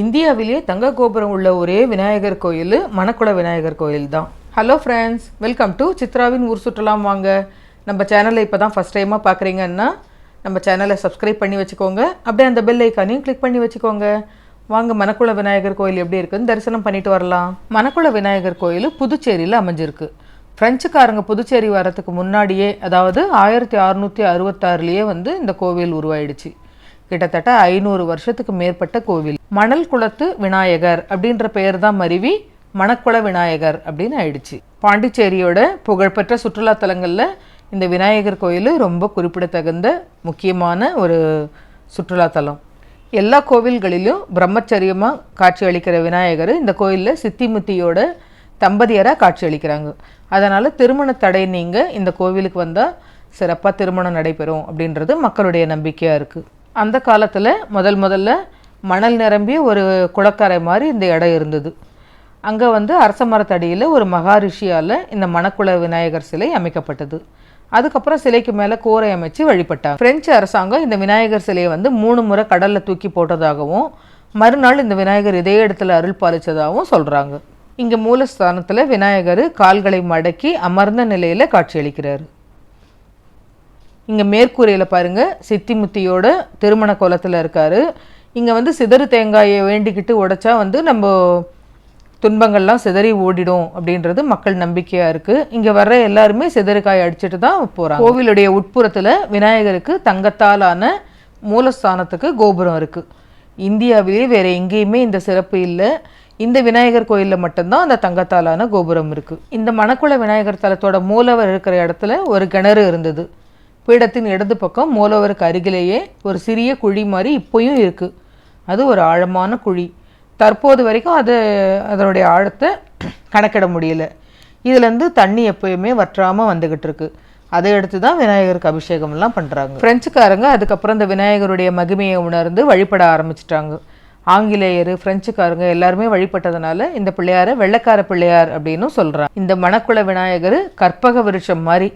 இந்தியாவிலேயே தங்க கோபுரம் உள்ள ஒரே விநாயகர் கோயில் மணக்குள விநாயகர் கோயில் தான் ஹலோ ஃப்ரெண்ட்ஸ் வெல்கம் டு சித்ராவின் ஊர் சுற்றலாம் வாங்க. நம்ம சேனலை இப்போ தான் ஃபஸ்ட் டைமாக பார்க்குறீங்கன்னா நம்ம சேனலை சப்ஸ்கிரைப் பண்ணி வச்சுக்கோங்க. அப்படியே அந்த பெல் ஐக்கானையும் கிளிக் பண்ணி வச்சுக்கோங்க. வாங்க மணக்குள விநாயகர் கோயில் எப்படி இருக்குன்னு தரிசனம் பண்ணிட்டு வரலாம். மணக்குள விநாயகர் கோயில் புதுச்சேரியில் அமைஞ்சிருக்கு. ஃப்ரெஞ்சுக்காரங்க புதுச்சேரி வரத்துக்கு முன்னாடியே அதாவது ஆயிரத்தி அறுநூற்றி அறுபத்தாறுலேயே வந்து இந்த கோவில் உருவாயிடுச்சு. கிட்டத்தட்ட ஐநூறு வருஷத்துக்கு மேற்பட்ட கோவில். மணல் குளத்து விநாயகர் அப்படின்ற பெயர் தான் மருவி மணக்குள விநாயகர் அப்படின்னு ஆயிடுச்சு. பாண்டிச்சேரியோட புகழ்பெற்ற சுற்றுலா தலங்களில் இந்த விநாயகர் கோயில் ரொம்ப குறிப்பிடத்தகுந்த முக்கியமான ஒரு சுற்றுலா தலம். எல்லா கோவில்களிலும் பிரம்மச்சரியமாக காட்சி அளிக்கிற விநாயகர் இந்த கோயிலில் சித்திமுத்தியோட தம்பதியராக காட்சி அளிக்கிறாங்க. அதனால் திருமண தடை நீங்கள் இந்த கோவிலுக்கு வந்தால் சிறப்பாக திருமணம் நடைபெறும் அப்படின்றது மக்களுடைய நம்பிக்கையாக இருக்குது அந்த காலத்தில் முதல் முதல்ல மணல் நிரம்பி ஒரு குளக்கரை மாதிரி இந்த இடம் இருந்தது. அங்கே வந்து அரச மரத்தடியில் ஒரு மகாரிஷியால் இந்த மணக்குள விநாயகர் சிலை அமைக்கப்பட்டது. அதுக்கப்புறம் சிலைக்கு மேலே கூரை அமைச்சு வழிபட்டாங்க. பிரெஞ்சு அரசாங்கம் இந்த விநாயகர் சிலையை வந்து மூணு முறை கடலில் தூக்கி போட்டதாகவும் மறுநாள் இந்த விநாயகர் இதே இடத்துல அருள் பாலிச்சதாகவும் சொல்கிறாங்க இங்கே மூலஸ்தானத்தில் விநாயகர் கால்களை மடக்கி அமர்ந்த நிலையில் காட்சியளிக்கிறார். இங்கே மேற்கூரையில் பாருங்க சித்திமுத்தியோட திருமண கோலத்தில் இருக்கார். இங்கே வந்து சிதறு தேங்காயை வேண்டிக்கிட்டு உடைச்சா வந்து நம்ம துன்பங்கள்லாம் சிதறி ஓடிடும் அப்படின்றது மக்கள் நம்பிக்கையாக இருக்குது இங்கே வர்ற எல்லாருமே சிதறுக்காய் அடிச்சுட்டு தான் போகிறாங்க கோவிலுடைய உட்புறத்தில் விநாயகருக்கு தங்கத்தாலான மூலஸ்தானத்துக்கு கோபுரம் இருக்குது இந்தியாவிலேயே வேறு எங்கேயுமே இந்த சிறப்பு இல்லை. இந்த விநாயகர் கோயிலில் மட்டும்தான் அந்த தங்கத்தாலான கோபுரம் இருக்குது இந்த மணக்குள விநாயகர் தலத்தோட மூலவர் இருக்கிற இடத்துல ஒரு கிணறு இருந்தது. பீடத்தின் இடது பக்கம் மூலவருக்கு அருகிலேயே ஒரு சிறிய குழி மாதிரி இப்போயும் இருக்குது அது ஒரு ஆழமான குழி. தற்போது வரைக்கும் அது அதனுடைய ஆழத்தை கணக்கிட முடியல. இதுலேருந்து தண்ணி எப்பயுமே வற்றாமல் வந்துக்கிட்டு இருக்கு. அதை எடுத்து தான் விநாயகருக்கு அபிஷேகம்லாம் பண்ணுறாங்க ஃப்ரெஞ்சுக்காரங்க அதுக்கப்புறம் இந்த விநாயகருடைய மகிமையை உணர்ந்து வழிபட ஆரம்பிச்சிட்டாங்க. ஆங்கிலேயர் ஃப்ரெஞ்சுக்காரங்க எல்லாருமே வழிபட்டதுனால இந்த பிள்ளையாரை வெள்ளைக்கார பிள்ளையார் அப்படின்னு சொல்கிறாங்க இந்த மணக்குள விநாயகர் கற்பக விருட்சம் மாதிரி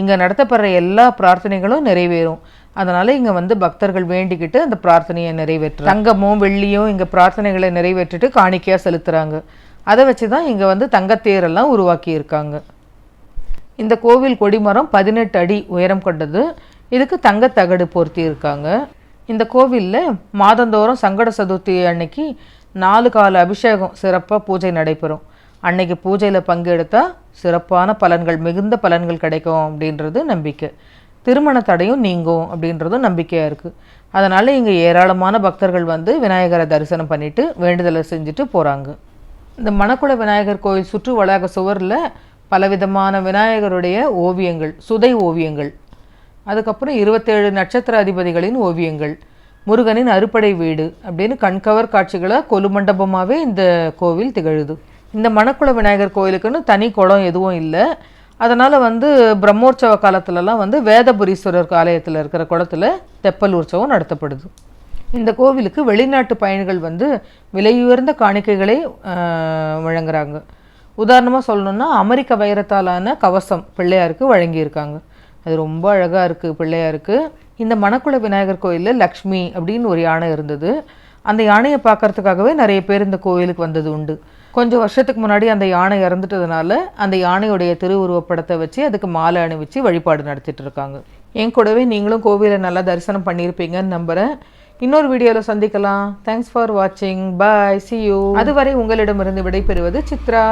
இங்கே நடத்தப்படுற எல்லா பிரார்த்தனைகளும் நிறைவேறும். அதனால் இங்கே வந்து பக்தர்கள் வேண்டிக்கிட்டு அந்த பிரார்த்தனையை நிறைவேற்று தங்கமும் வெள்ளியும் இங்கே பிரார்த்தனைகளை நிறைவேற்றிட்டு காணிக்கையாக செலுத்துகிறாங்க அதை வச்சு தான் இங்கே வந்து தங்கத்தேரெல்லாம் உருவாக்கி இருக்காங்க இந்த கோவில் கொடிமரம் பதினெட்டு அடி உயரம் கொண்டது. இதுக்கு தங்கத்தகடு பொருத்தி இருக்காங்க இந்த கோவிலில் மாதந்தோறும் சங்கட சதுர்த்தி அன்னைக்கு நாலு கால அபிஷேகம் சிறப்பாக பூஜை நடைபெறும். அன்னைக்கு பூஜையில் பங்கெடுத்தால் சிறப்பான பலன்கள் மிகுந்த பலன்கள் கிடைக்கும் அப்படின்றது நம்பிக்கை. திருமண தடையும் நீங்கும் அப்படின்றதும் நம்பிக்கையாக இருக்குது அதனால் இங்கே ஏராளமான பக்தர்கள் வந்து விநாயகரை தரிசனம் பண்ணிவிட்டு வேண்டுதலை செஞ்சுட்டு போகிறாங்க இந்த மணக்குள விநாயகர் கோயில் சுற்று வளாக சுவரில் பலவிதமான விநாயகருடைய ஓவியங்கள் சுதை ஓவியங்கள். அதுக்கப்புறம் இருபத்தேழு நட்சத்திர அதிபதிகளின் ஓவியங்கள். முருகனின் அறுபடை வீடு அப்படின்னு கண்கவர் காட்சிகளாக கொலுமண்டபமாகவே இந்த கோவில் திகழுது. இந்த மணக்குள விநாயகர் கோயிலுக்குன்னு தனி குளம் எதுவும் இல்லை. அதனால் வந்து பிரம்மோற்சவ காலத்துலலாம் வந்து வேதபுரீஸ்வரர் ஆலயத்தில் இருக்கிற குளத்தில் தெப்பல் உற்சவம் நடத்தப்படுது. இந்த கோவிலுக்கு வெளிநாட்டு பயணிகள் வந்து விலையுயர்ந்த காணிக்கைகளை வழங்குறாங்க. உதாரணமாக சொல்லணும்னா அமெரிக்க வைரத்தாலான கவசம் பிள்ளையாருக்கு வழங்கியிருக்காங்க. அது ரொம்ப அழகாக இருக்குது பிள்ளையாருக்கு. இந்த மணக்குள விநாயகர் கோயிலில் லக்ஷ்மி அப்படின்னு ஒரு யானை இருந்தது. அந்த யானையை பார்க்கறதுக்காகவே நிறைய பேர் இந்த கோயிலுக்கு வந்தது உண்டு. கொஞ்சம் வருஷத்துக்கு முன்னாடி அந்த யானை இறந்துட்டதுனால அந்த யானையுடைய திருவுருவப்படத்தை வச்சு அதுக்கு மாலை அணிவிச்சு வழிபாடு நடத்திட்டு இருக்காங்க. என் கூடவே நீங்களும் கோவிலை நல்லா தரிசனம் பண்ணியிருப்பீங்கன்னு நம்புகிறேன் இன்னொரு வீடியோவில் சந்திக்கலாம். தேங்க்ஸ் ஃபார் வாட்சிங் பாய் சி யூ அதுவரை உங்களிடமிருந்து விடைபெறுவது சித்ரா.